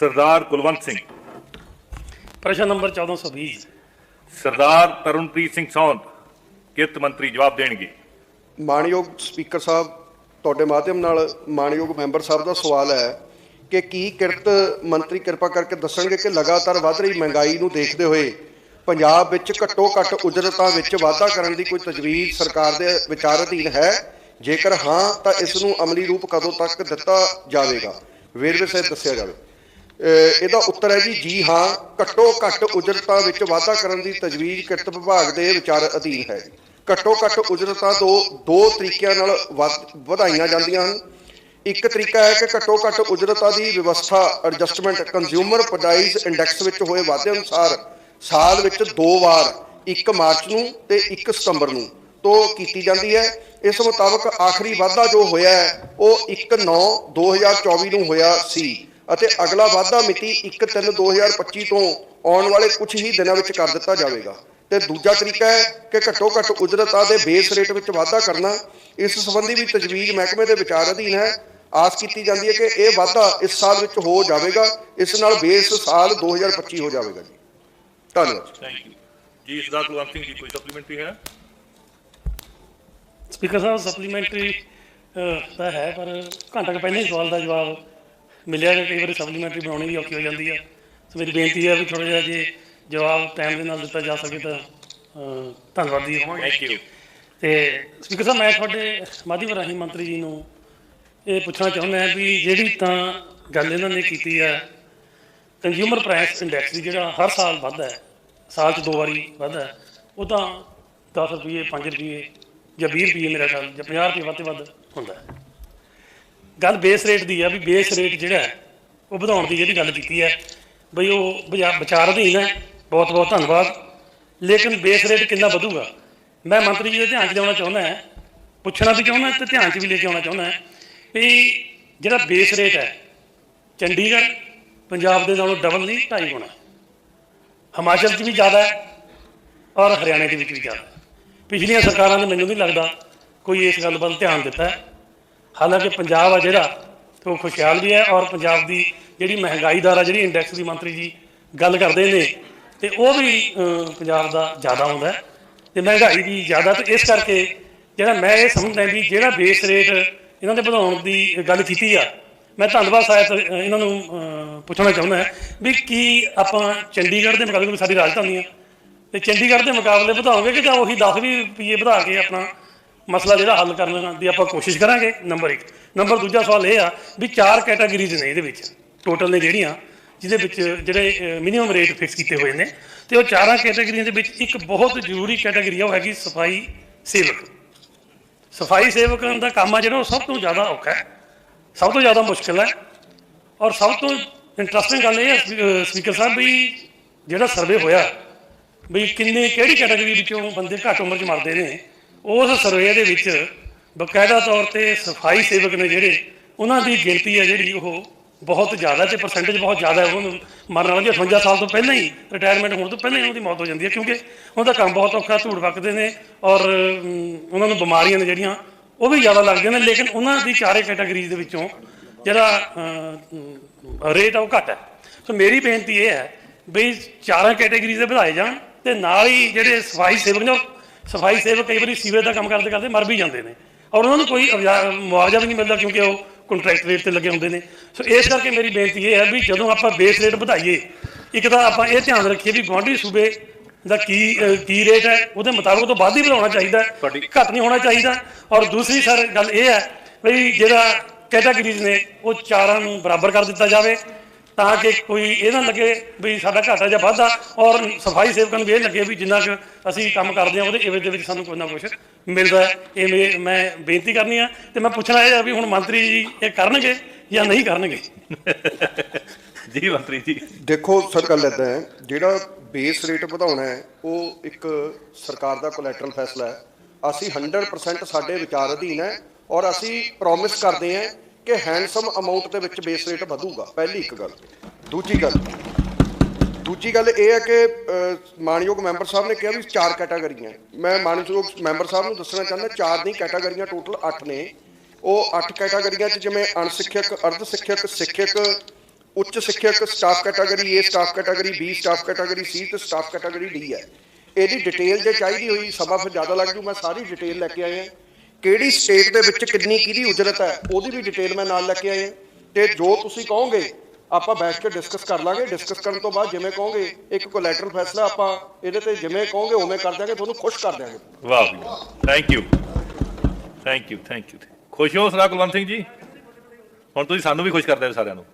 ਸਰਦਾਰ ਕੁਲਵੰਤ ਸਿੰਘ। ਪ੍ਰਸ਼ਨ ਨੰਬਰ 1420 ਸਰਦਾਰ ਤਰੁਣਪ੍ਰੀਤ ਸਿੰਘ ਸੌਂਦ ਕਿਰਤ ਮੰਤਰੀ ਜਵਾਬ ਦੇਣਗੇ। ਮਾਨਯੋਗ ਸਪੀਕਰ ਸਾਹਿਬ ਤੁਹਾਡੇ ਮਾਧਿਅਮ ਨਾਲ ਮਾਨਯੋਗ ਮੈਂਬਰ ਸਾਹਿਬ ਦਾ ਸਵਾਲ ਹੈ ਕਿ ਕੀ ਕਿਰਤ ਮੰਤਰੀ ਕਿਰਪਾ ਕਰਕੇ ਦੱਸਣਗੇ ਕਿ ਲਗਾਤਾਰ ਵੱਧ ਰਹੀ ਮਹਿੰਗਾਈ ਨੂੰ ਦੇਖਦੇ ਹੋਏ ਪੰਜਾਬ ਵਿੱਚ ਘੱਟੋ ਘੱਟ ਉਜਰਤਾਂ ਵਿੱਚ ਵਾਧਾ ਕਰਨ ਦੀ ਕੋਈ ਤਜਵੀਜ਼ ਸਰਕਾਰ ਦੇ ਵਿਚਾਰ ਅਧੀਨ ਹੈ? ਜੇਕਰ ਹਾਂ ਤਾਂ ਇਸ ਨੂੰ ਅਮਲੀ ਰੂਪ ਕਦੋਂ ਤੱਕ ਦਿੱਤਾ ਜਾਵੇਗਾ? ਵੇਰਵੇ ਸਹਿਤ ਦੱਸਿਆ ਜਾਵੇ। ਇਹਦਾ ਉੱਤਰ ਹੈ ਜੀ ਜੀ ਹਾਂ, ਘੱਟੋ ਘੱਟ ਉਜਰਤਾਂ ਵਿੱਚ ਵਾਧਾ ਕਰਨ ਦੀ ਤਜਵੀਜ਼ ਕਿਰਤ ਵਿਭਾਗ ਦੇ ਵਿਚਾਰ ਅਧੀਨ ਹੈ ਘੱਟੋ ਘੱਟ ਉਜਰਤਾਂ ਤੋਂ ਦੋ ਤਰੀਕਿਆਂ ਨਾਲ ਵਧ- ਵਧਾਈਆਂ ਜਾਂਦੀਆਂ ਹਨ। ਇੱਕ ਤਰੀਕਾ ਹੈ ਕਿ ਘੱਟੋ ਘੱਟ ਉਜਰਤਾਂ ਦੀ ਵਿਵਸਥਾ ਐਡਜਸਟਮੈਂਟ ਕੰਜ਼ਿਊਮਰ ਪ੍ਰਾਈਸ ਇੰਡੈਕਸ ਵਿੱਚ ਹੋਏ ਵਾਧੇ ਅਨੁਸਾਰ ਸਾਲ ਵਿੱਚ ਦੋ ਵਾਰ 1 ਮਾਰਚ ਨੂੰ ਤੇ 1 ਸਤੰਬਰ ਨੂੰ ਤੋਂ ਕੀਤੀ ਜਾਂਦੀ ਹੈ। ਇਸ ਮੁਤਾਬਕ ਆਖਰੀ ਵਾਧਾ ਜੋ ਹੋਇਆ ਹੈ, ਉਹ 1/9/2024 ਨੂੰ ਹੋਇਆ ਸੀ। ਅਤੇ ਅਗਲਾ ਵਾਧਾ ਮਿਤੀ 1/3/2025 ਤੋਂ ਆਉਣ ਵਾਲੇ ਕੁਝ ਹੀ ਦਿਨਾਂ ਵਿੱਚ ਕਰ ਦਿੱਤਾ ਜਾਵੇਗਾ। ਤੇ ਦੂਜਾ ਤਰੀਕਾ ਹੈ ਕਿ ਘੱਟੋ ਘੱਟ ਉਜਰਤਾਂ ਦੇ ਬੇਸ ਰੇਟ ਵਿੱਚ ਵਾਧਾ ਕਰਨਾ ਇਸ ਸੰਬੰਧੀ ਵੀ ਤਜਵੀਜ਼ ਮਹਿਕਮੇ ਦੇ ਵਿਚਾਰ ਅਧੀਨ ਹੈ। ਆਸ ਕੀਤੀ ਜਾਂਦੀ ਹੈ ਕਿ ਇਹ ਵਾਧਾ ਇਸ ਸਾਲ ਵਿੱਚ ਹੋ ਜਾਵੇਗਾ। ਇਸ ਨਾਲ ਬੇਸ ਸਾਲ 2025 ਹੋ ਜਾਵੇਗਾ ਜੀ। ਧੰਨਵਾਦ। ਥੈਂਕ ਯੂ ਜੀ ਸਰਦਾਰ ਕੁਲਵੰਤ ਸਿੰਘ ਜੀ ਕੋਈ ਸਪਲੀਮੈਂਟਰੀ ਹੈ? ਸਪੀਕਰ ਸਾਹਿਬ ਸਪਲੀਮੈਂਟਰੀ ਤਾਂ ਹੈ ਪਰ ਘੰਟਾ ਕੁ ਪਹਿਲਾਂ ਹੀ ਸਵਾਲ ਦਾ ਜਵਾਬ ਮਿਲਿਆ ਕਈ ਵਾਰੀ ਸਪਲੀਮੈਂਟਰੀ ਬਣਾਉਣੀ ਵੀ ਔਖੀ ਹੋ ਜਾਂਦੀ ਹੈ ਸੋ ਮੇਰੀ ਬੇਨਤੀ ਹੈ ਵੀ ਥੋੜਾ ਜਿਹਾ ਜੇ ਜਵਾਬ ਟਾਈਮ ਦੇ ਨਾਲ ਦਿੱਤਾ ਜਾ ਸਕੇ ਤਾਂ ਧੰਨਵਾਦੀ ਹੋਵਾਂਗੇ ਥੈਂਕ ਯੂ ਤੇ ਸਪੀਕਰ ਸਾਹਿਬ ਮੈਂ ਤੁਹਾਡੇ ਮਾਧਿਅਮ ਰਾਹੀਂ ਮੰਤਰੀ ਜੀ ਨੂੰ ਇਹ ਪੁੱਛਣਾ ਚਾਹੁੰਦਾ ਹਾਂ ਵੀ ਜਿਹੜੀ ਤਾਂ ਗੱਲ ਇਹਨਾਂ ਨੇ ਕੀਤੀ ਹੈ ਕੰਜ਼ਿਊਮਰ ਪ੍ਰਾਈਸ ਇੰਡੈਕਸ ਦੀ ਜਿਹੜਾ ਹਰ ਸਾਲ ਵੱਧਦਾ ਹੈ ਸਾਲ 'ਚ ਦੋ ਵਾਰੀ ਵੱਧਦਾ ਹੈ ਉਹ ਤਾਂ 10 ਰੁਪਏ 5 ਰੁਪਏ ਜਾਂ 20 ਰੁਪਏ ਮੇਰਾ ਖਿਆਲ ਜਾਂ 50 ਰੁਪਏ ਵੱਧ ਤੋਂ ਵੱਧ ਹੁੰਦਾ ਹੈ। ਗੱਲ ਬੇਸ ਰੇਟ ਦੀ ਆ ਵੀ ਬੇਸ ਰੇਟ ਜਿਹੜਾ ਉਹ ਵਧਾਉਣ ਦੀ ਜਿਹੜੀ ਗੱਲ ਕੀਤੀ ਹੈ। ਬਈ ਉਹ ਵਿਚਾ- ਵਿਚਾਰ ਅਧੀਨ ਹੈ। ਬਹੁਤ ਬਹੁਤ ਧੰਨਵਾਦ। ਲੇਕਿਨ ਬੇਸ ਰੇਟ ਕਿੰਨਾ ਵਧੂਗਾ? ਮੈਂ ਮੰਤਰੀ ਜੀ ਦੇ ਧਿਆਨ 'ਚ ਲਿਆਉਣਾ ਚਾਹੁੰਦਾ ਹਾਂ। ਪੁੱਛਣਾ ਵੀ ਚਾਹੁੰਦਾ ਤੇ ਧਿਆਨ 'ਚ ਵੀ ਲੈ ਕੇ ਆਉਣਾ ਚਾਹੁੰਦਾ ਵੀ ਜਿਹੜਾ ਬੇਸ ਰੇਟ ਹੈ, ਚੰਡੀਗੜ੍ਹ ਪੰਜਾਬ ਦੇ ਨਾਲੋਂ ਡਬਲ ਨਹੀਂ, ਢਾਈ ਗੁਣਾ। ਹਿਮਾਚਲ 'ਚ ਵੀ ਜ਼ਿਆਦਾ ਹੈ ਔਰ ਹਰਿਆਣੇ ਦੇ ਵਿੱਚ ਵੀ ਜ਼ਿਆਦਾ। ਪਿਛਲੀਆਂ ਸਰਕਾਰਾਂ ਨੇ ਮੈਨੂੰ ਨਹੀਂ ਲੱਗਦਾ ਕੋਈ ਇਸ ਗੱਲ ਵੱਲ ਧਿਆਨ ਦਿੱਤਾ। ਹੈ ਹਾਲਾਂਕਿ ਪੰਜਾਬ ਆ ਜਿਹੜਾ ਉਹ ਖੁਸ਼ਹਾਲ ਵੀ ਹੈ ਔਰ ਪੰਜਾਬ ਦੀ ਜਿਹੜੀ ਮਹਿੰਗਾਈ ਦਰ ਆ ਜਿਹੜੀ ਇੰਡੈਕਸ ਦੀ ਮੰਤਰੀ ਜੀ ਗੱਲ ਕਰਦੇ ਨੇ ਤੇ ਉਹ ਵੀ ਪੰਜਾਬ ਦਾ ਜ਼ਿਆਦਾ ਹੁੰਦਾ ਤੇ ਮਹਿੰਗਾਈ ਵੀ ਜ਼ਿਆਦਾ ਤੇ ਇਸ ਕਰਕੇ ਜਿਹੜਾ ਮੈਂ ਇਹ ਸਮਝਦਾ ਵੀ ਜਿਹੜਾ ਬੇਸ ਰੇਟ ਇਹਨਾਂ ਦੇ ਵਧਾਉਣ ਦੀ ਗੱਲ ਕੀਤੀ ਆ ਮੈਂ ਧੰਨਵਾਦ ਸਾਹਿਬ ਇਹਨਾਂ ਨੂੰ ਪੁੱਛਣਾ ਚਾਹੁੰਦਾ ਵੀ ਕੀ ਆਪਾਂ ਚੰਡੀਗੜ੍ਹ ਦੇ ਮੁਕਾਬਲੇ ਸਾਡੀ ਰਾਜਧਾਨੀ ਆ? ਤੇ ਚੰਡੀਗੜ੍ਹ ਦੇ ਮੁਕਾਬਲੇ ਵਧਾਓਗੇ ਕਿ ਜਾਂ ਉਹੀ 10 ਵੀ ਰੁਪਏ ਵਧਾ ਕੇ ਆਪਣਾ ਮਸਲਾ ਜਿਹੜਾ ਹੱਲ ਕਰ ਕਰਨ ਦੀ ਆਪਾਂ ਕੋਸ਼ਿਸ਼ ਕਰਾਂਗੇ ਨੰਬਰ 1 ਨੰਬਰ ਦੂਜਾ ਸਵਾਲ ਇਹ ਆ ਵੀ ਚਾਰ ਕੈਟਾਗਰੀਜ਼ ਨੇ ਇਹਦੇ ਵਿੱਚ। ਟੋਟਲ ਨੇ ਜਿਹੜੀਆਂ, ਜਿਹਦੇ ਵਿੱਚ ਜਿਹੜੇ ਮਿਨੀਮਮ ਰੇਟ ਫਿਕਸ ਕੀਤੇ ਹੋਏ ਨੇ। ਤੇ ਉਹ ਚਾਰਾਂ ਕੈਟਾਗਰੀਆਂ ਦੇ ਵਿੱਚ ਇੱਕ ਬਹੁਤ ਜ਼ਰੂਰੀ ਕੈਟਾਗਰੀ ਆ, ਉਹ ਹੈਗੀ ਸਫ਼ਾਈ ਸੇਵਕ। ਸਫ਼ਾਈ ਸੇਵਕਾਂ ਦਾ ਕੰਮ ਆ ਜਿਹੜਾ, ਉਹ ਸਭ ਤੋਂ ਜ਼ਿਆਦਾ ਔਖਾ ਹੈ। ਸਭ ਤੋਂ ਜ਼ਿਆਦਾ ਮੁਸ਼ਕਲ ਹੈ। ਔਰ ਸਭ ਤੋਂ ਇੰਟਰਸਟਿੰਗ ਗੱਲ ਇਹ ਹੈ ਸਪੀਕਰ ਸਾਹਿਬ, ਵੀ ਜਿਹੜਾ ਸਰਵੇ ਹੋਇਆ, ਵੀ ਕਿੰਨੇ, ਕਿਹੜੀ ਕੈਟਾਗਰੀ ਵਿੱਚੋਂ ਬੰਦੇ ਘੱਟ ਉਮਰ 'ਚ ਮਰਦੇ ਨੇ? ਉਸ ਸਰਵੇ ਦੇ ਵਿੱਚ ਬਕਾਇਦਾ ਤੌਰ ਤੇ ਸਫ਼ਾਈ ਸੇਵਕ ਨੇ ਜਿਹੜੇ, ਉਹਨਾਂ ਦੀ ਗਿਣਤੀ ਹੈ ਜਿਹੜੀ ਉਹ ਬਹੁਤ ਜ਼ਿਆਦਾ ਤੇ ਪਰਸੈਂਟੇਜ ਬਹੁਤ ਜ਼ਿਆਦਾ ਹੈ। ਉਹਨੂੰ ਮਰਨ ਵਾਲੇ 58 ਸਾਲ ਤੋਂ ਪਹਿਲਾਂ ਹੀ ਰਿਟਾਇਰਮੈਂਟ ਹੋਣ ਤੋਂ ਪਹਿਲਾਂ ਹੀ ਉਹਨਾਂ ਦੀ ਮੌਤ ਹੋ ਜਾਂਦੀ ਹੈ ਕਿਉਂਕਿ ਉਹਦਾ ਕੰਮ ਬਹੁਤ ਔਖਾ, ਧੂੜ ਵਕਦੇ ਨੇ ਔਰ ਉਹਨਾਂ ਨੂੰ ਬਿਮਾਰੀਆਂ ਨੇ ਜਿਹੜੀਆਂ, ਉਹ ਵੀ ਜ਼ਿਆਦਾ ਲੱਗਦੀਆਂ ਨੇ। ਲੇਕਿਨ ਉਹਨਾਂ ਦੀ ਚਾਰੇ ਕੈਟਾਗਰੀਜ਼ ਦੇ ਵਿੱਚੋਂ ਜਿਹੜਾ ਰੇਟ ਆ ਉਹ ਘੱਟ ਹੈ। ਸੋ ਮੇਰੀ ਬੇਨਤੀ ਇਹ ਹੈ ਵੀ ਚਾਰਾਂ ਕੈਟਾਗਰੀਜ਼ ਦੇ ਵਧਾਏ ਜਾਣ ਤੇ ਨਾਲ ਹੀ ਜਿਹੜੇ ਸਫ਼ਾਈ ਸੇਵਕ ਨੇ ਉਹ ਸਫ਼ਾਈ ਸੇਵਕ ਕਈ ਵਾਰੀ ਸੀਵਰੇਜ ਦਾ ਕੰਮ ਕਰਦੇ ਕਰਦੇ ਮਰ ਵੀ ਜਾਂਦੇ ਨੇ। ਔਰ ਉਹਨਾਂ ਨੂੰ ਕੋਈ ਮੁਆਵਜ਼ਾ ਵੀ ਨਹੀਂ ਮਿਲਦਾ ਕਿਉਂਕਿ ਉਹ ਕੰਟਰੈਕਟ ਰੇਟ ਤੇ ਲੱਗੇ ਹੁੰਦੇ ਨੇ। ਸੋ ਇਸ ਕਰਕੇ ਮੇਰੀ ਬੇਨਤੀ ਇਹ ਹੈ ਵੀ ਜਦੋਂ ਆਪਾਂ ਬੇਸ ਰੇਟ ਵਧਾਈਏ ਇੱਕ ਤਾਂ ਆਪਾਂ ਇਹ ਧਿਆਨ ਰੱਖੀਏ ਵੀ ਗੁਆਂਢੀ ਸੂਬੇ ਦਾ ਕੀ ਕੀ ਰੇਟ ਹੈ ਉਹਦੇ ਮੁਤਾਬਕ ਤੋਂ ਵੱਧ ਹੀ ਵਧਾਉਣਾ ਚਾਹੀਦਾ ਘੱਟ ਨਹੀਂ ਹੋਣਾ ਚਾਹੀਦਾ। ਔਰ ਦੂਸਰੀ ਸਰ ਗੱਲ ਇਹ ਹੈ ਵੀ ਜਿਹੜਾ ਕੈਟਾਗਰੀਜ਼ ਨੇ ਉਹ ਚਾਰਾਂ ਨੂੰ ਬਰਾਬਰ ਕਰ ਦਿੱਤਾ ਜਾਵੇ। ਤਾਂ ਕਿ ਕੋਈ ਇਹ ਨਾ ਲੱਗੇ ਵੀ ਸਾਡਾ ਘਾਟਾ ਜਾਂ ਵਾਧਾ ਔਰ ਸਫ਼ਾਈ ਸੇਵਕਾਂ ਨੂੰ ਵੀ ਇਹ ਲੱਗੇ ਵੀ ਜਿੰਨਾ ਕੁ ਅਸੀਂ ਕੰਮ ਕਰਦੇ ਹਾਂ ਉਹਦੇ ਇਵੇਂ ਦੇ ਵਿੱਚ ਸਾਨੂੰ ਕੋਈ ਨਾ ਕੁਝ ਮਿਲਦਾ ਇਹ ਮੇ- ਬੇਨਤੀ ਕਰਨੀ ਆ ਤੇ ਮੈਂ ਪੁੱਛਣਾ ਇਹ ਵੀ ਹੁਣ ਮੰਤਰੀ ਜੀ ਇਹ ਕਰਨਗੇ ਜਾਂ ਨਹੀਂ ਕਰਨਗੇ? ਜੀ ਮੰਤਰੀ ਜੀ। ਦੇਖੋ ਸਰ ਗੱਲ ਏਦਾਂ ਹੈ ਜਿਹੜਾ ਬੇਸ ਰੇਟ ਵਧਾਉਣਾ ਹੈ ਉਹ ਇੱਕ ਸਰਕਾਰ ਦਾ ਕੋਲੈਟਰਲ ਫੈਸਲਾ ਹੈ। ਅਸੀਂ 100% ਸਾਡੇ ਵਿਚਾਰ ਅਧੀਨ ਹੈ ਔਰ ਅਸੀਂ ਪ੍ਰੋਮਿਸ ਕਰਦੇ ਹਾਂ ਕਿ ਹੈਂਡਸਮ ਅਮਾਉਂਟ ਦੇ ਵਿੱਚ ਬੇਸ ਰੇਟ ਵਧੂਗਾ, ਪਹਿਲੀ ਇੱਕ ਗੱਲ। ਦੂਜੀ ਗੱਲ ਦੂਜੀ ਗੱਲ ਇਹ ਹੈ ਕਿ ਮਾਨਯੋਗ ਮੈਂਬਰ ਸਾਹਿਬ ਨੇ ਕਿਹਾ ਵੀ ਚਾਰ ਕੈਟਾਗਰੀਆਂ ਮੈਂ ਮਾਨਯੋਗ ਮੈਂਬਰ ਸਾਹਿਬ ਨੂੰ ਦੱਸਣਾ ਚਾਹੁੰਦਾ, ਚਾਰ ਨਹੀਂ ਕੈਟਾਗਰੀਆਂ ਟੋਟਲ 8 ਨੇ। ਉਹ 8 ਕੈਟਾਗਰੀਆਂ 'ਚ ਜਿਵੇਂ ਅਣਸਿੱਖਿਅਕ ਅਰਧ ਸਿੱਖਿਅਕ ਸਿੱਖਿਅਕ ਉੱਚ ਸਿੱਖਿਅਕ staff category A staff category B staff category C ਤੇ ਸਟਾਫ ਕੈਟਾਗਰੀ D ਹੈ ਇਹਦੀ ਡਿਟੇਲ ਜੇ ਚਾਹੀਦੀ ਹੋਈ, ਸਮਾਂ ਫਿਰ ਜ਼ਿਆਦਾ ਲੱਗ ਜੂ, ਮੈਂ ਸਾਰੀ ਡਿਟੇਲ ਲੈ ਕੇ ਆਇਆ। ਕਿਹੜੀ ਸਟੇਟ ਦੇ ਵਿੱਚ ਕਿੰਨੀ ਕਿਹਦੀ ਉਜਰਤ ਹੈ, ਉਹਦੀ ਵੀ ਡਿਟੇਲ ਮੈਂ ਨਾਲ ਲੈ ਕੇ ਆਇਆ। ਤੇ ਜੋ ਤੁਸੀਂ ਕਹੋਗੇ, ਆਪਾਂ ਬੈਠ ਕੇ ਡਿਸਕਸ ਕਰ ਲਾਂਗੇ। ਡਿਸਕਸ ਕਰਨ ਤੋਂ ਬਾਅਦ ਜਿਵੇਂ ਕਹੋਗੇ, ਇੱਕ ਕੋਲੈਟਰਲ ਫੈਸਲਾ ਆਪਾਂ ਇਹਦੇ ਤੇ ਜਿਵੇਂ ਕਹੋਗੇ, ਉਵੇਂ ਕਰ ਦਿਆਂਗੇ, ਤੁਹਾਨੂੰ ਖੁਸ਼ ਕਰ ਦਿਆਂਗੇ। ਵਾਹ ਜੀ thank you thank you thank you ਖੁਸ਼ ਹੋ ਸਰਦਾਰ ਕੁਲਵੰਤ ਸਿੰਘ ਜੀ? ਹੁਣ ਤੁਸੀਂ ਸਾਨੂੰ ਵੀ ਖੁਸ਼ ਕਰਦੇ ਹੋ ਸਾਰਿਆਂ ਨੂੰ।